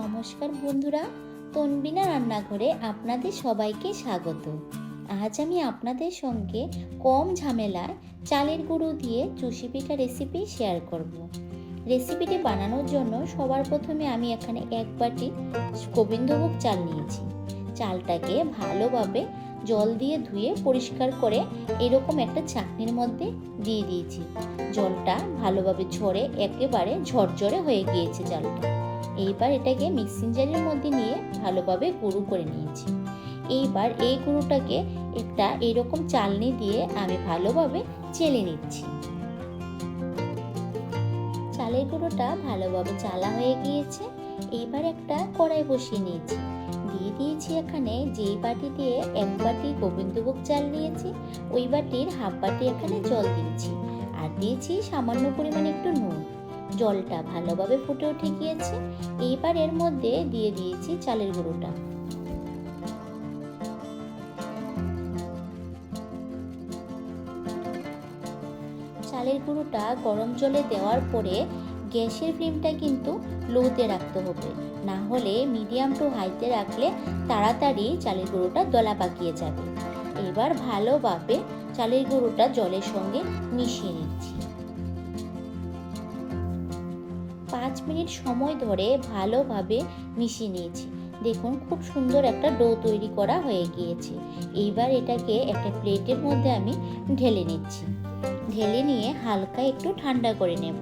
নমস্কার বন্ধুরা, তনবিনা রান্নাঘরে আপনাদের সবাইকে স্বাগত। আজ আমি আপনাদের সঙ্গে কম ঝামেলায় চালের গুঁড়ো দিয়ে চুষি পিঠা রেসিপি শেয়ার করব। রেসিপিটি বানানোর জন্য সবার প্রথমে আমি এখানে এক বাটি গোবিন্দভোগ চাল নিয়েছি। চালটাকে ভালোভাবে জল দিয়ে ধুয়ে পরিষ্কার করে এরকম একটা চাকনির মধ্যে দিয়ে দিয়েছি। জলটা ভালোভাবে ঝরে একেবারে ঝরঝরে হয়ে গিয়েছে চালটা। এইবার এটাকে মিক্সিং জারের মধ্যে নিয়ে ভালোভাবে গুঁড়ো করে নিয়েছি। এইবার এই গুঁড়োটাকে একটা এরকম চালনি দিয়ে আমি ভালোভাবে চেলে নিচ্ছি। চালের গুঁড়োটা ভালোভাবে চালা হয়ে গিয়েছে। এইবার একটা কড়াই বসিয়ে নিয়েছি। দিয়ে দিয়েছি এখানে যেই বাটি দিয়ে এক বাটি গোবিন্দভোগ চাল নিয়েছি, ওই বাটির হাফ বাটি এখানে জল দিয়েছি। আর দিয়েছি সামান্য পরিমাণে একটু নুন। জলটা ভালোভাবে ফুটে উঠে গিয়েছে। এইবার এর মধ্যে দিয়ে দিয়েছি চালের গুঁড়োটা। চালের গুঁড়োটা গরম জলে দেওয়ার পরে গ্যাসের ফ্লেমটা কিন্তু লোতে রাখতে হবে। না হলে মিডিয়াম টু হাইতে রাখলে তাড়াতাড়ি চালের গুঁড়োটা দলা পাকিয়ে যাবে। এবার ভালোভাবে চালের গুঁড়োটা জলের সঙ্গে মিশিয়ে নিচ্ছি। পাঁচ মিনিট সময় ধরে ভালোভাবে মিশিয়ে নিয়েছি। দেখুন, খুব সুন্দর একটা ডো তৈরি করা হয়ে গিয়েছে। এইবার এটাকে একটা প্লেটের মধ্যে আমি ঢেলে নিচ্ছি। ঢেলে নিয়ে হালকা একটু ঠান্ডা করে নেব।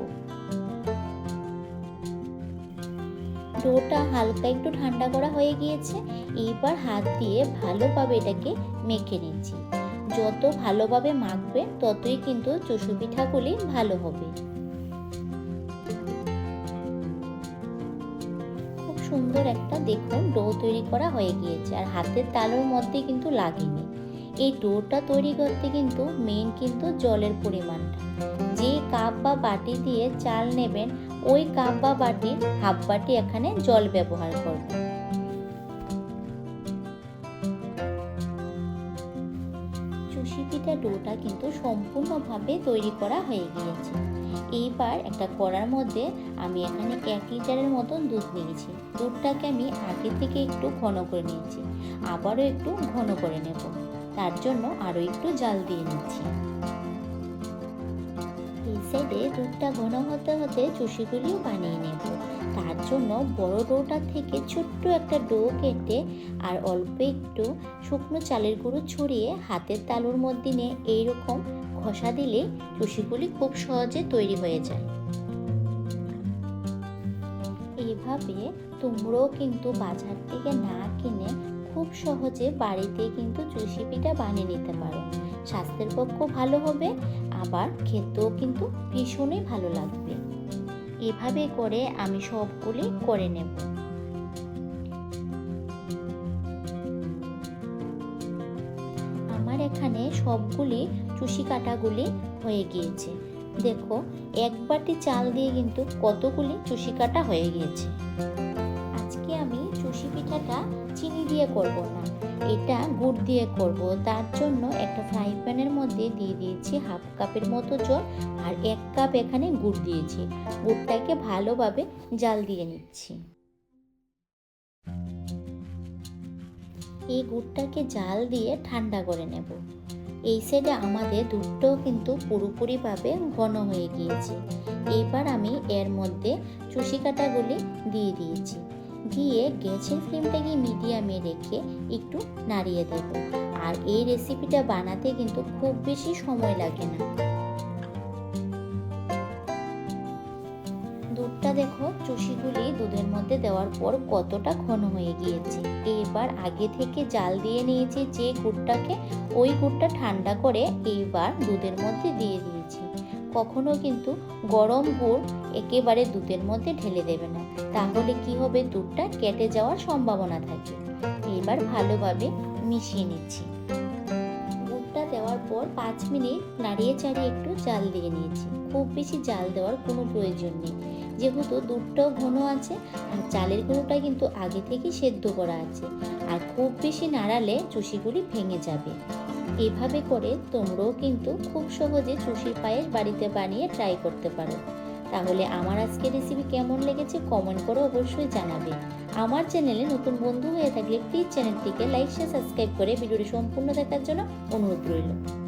ডোটা হালকা একটু ঠান্ডা করা হয়ে গিয়েছে। এইবার হাত দিয়ে ভালোভাবে এটাকে মেখে নিচ্ছি। যত ভালোভাবে মাখবে ততই কিন্তু চষু পিঠাগুলি ভালো হবে। সুন্দর একটা দেখুন ডো তৈরি করা হয়ে গিয়েছে। আর হাতের তালুর মধ্যে কিন্তু লাগেনি। এই ডোটা তৈরি করতে কিন্তু মেন কিন্তু জলের পরিমাণটা। যে কাপ বা বাটি দিয়ে চাল নেবেন, ওই কাপ বা বাটির হাফ বাটি এখানে জল ব্যবহার করবেন। চুষি পিঠা ডোটা কিন্তু সম্পূর্ণভাবে তৈরি করা হয়ে গিয়েছে। এইবার একটা কড়ার মধ্যে আমি এখানে এক লিটারের মতন দুধ নিয়েছি। দুধটাকে আমি আগে থেকে একটু ঘন করে নিয়েছি। আবারও একটু ঘন করে নেব। তার জন্য আরও একটু জাল দিয়ে নিচ্ছি। এই সাইডে দুধটা ঘন হতে হতে চুষিগুলিও বানিয়ে নেব। জন্য বড় ডোটা থেকে ছোট্ট একটা ডো কেটে আর অল্প একটু শুকনো চালের গুঁড়ো ছড়িয়ে হাতের তালুর মধ্যে নিয়ে এইরকম ঘষা দিলে চুষিগুলি খুব সহজে তৈরি হয়ে যায়। এইভাবে তোমরাও কিন্তু বাজার থেকে না কিনে খুব সহজে বাড়িতে কিন্তু চুষি পিঠা বানিয়ে নিতে পারো। স্বাস্থ্যের পক্ষেও ভালো হবে, আবার খেতেও কিন্তু ভীষণই ভালো লাগবে। এভাবে করে আমি সবগুলি করে নেব। আমার এখানে সবগুলি চুষি কাটাগুলি হয়ে গিয়েছে। দেখো, এক বাটি চাল দিয়ে কিন্তু কতগুলি চুষি কাটা হয়ে গিয়েছে। আজকে আমি চুষি পিঠাটা চিনি দিয়ে করব না। এটা গুড় দিয়ে করব। তার জন্য একটা ফ্রাই প্যানের মধ্যে দিয়ে দিয়েছি হাফ কাপের মতো জল আর এক কাপ এখানে গুড় দিয়েছি। গুড়টাকে ভালোভাবে জাল দিয়ে নিচ্ছি। এই গুড়টাকে জাল দিয়ে ঠান্ডা করে নেব। এই সাইডে আমাদের দুধটাও কিন্তু পুরোপুরিভাবে ঘন হয়ে গিয়েছে। এবার আমি এর মধ্যে চুষি কাটাগুলি দিয়ে দিয়েছি। দিয়ে গ্যাসের ফ্লেমটাকে মিডিয়ামে রেখে একটু নাড়িয়ে দেব। আর এই রেসিপিটা বানাতে কিন্তু খুব বেশি সময় লাগে না। দুধটা দেখো, চুষিগুলি দুধের মধ্যে দেওয়ার পর কতটা ঘন হয়ে গিয়েছে। এবার আগে থেকে জাল দিয়ে নিয়েছি যে গুড়টাকে, ওই গুড়টা ঠান্ডা করে এইবার দুধের মধ্যে দিয়ে দিয়েছি। কখনো কিন্তু গরম গুড় একেবারে দুধের মধ্যে ঢেলে দেবে না। তাহলে কি হবে? দুধটা কেটে যাওয়ার সম্ভাবনা থাকে। এবার ভালোভাবে মিশিয়ে নিচ্ছি। গুড়টা দেওয়ার পর পাঁচ মিনিট নাড়িয়ে চাড়িয়ে একটু জাল দিয়ে নিয়েছি। খুব বেশি জাল দেওয়ার কোনো প্রয়োজন নেই। যেহেতু দুধটাও ঘন আছে, আর চালের গুঁড়োটা কিন্তু আগে থেকে সেদ্ধ করা আছে। আর খুব বেশি নাড়ালে চুষিগুলি ভেঙে যাবে। এভাবে করে তোমরাও কিন্তু খুব সহজে চুষির পায়েস বাড়িতে বানিয়ে ট্রাই করতে পারো। তাহলে আমার আজকের রেসিপি কেমন লেগেছে কমেন্ট করে অবশ্যই জানাবে। আমার চ্যানেলে নতুন বন্ধু হয়ে থাকলে প্লিজ চ্যানেলটিকে লাইক শেয়ার সাবস্ক্রাইব করে ভিডিওটি সম্পূর্ণ দেখার জন্য অনুরোধ রইল।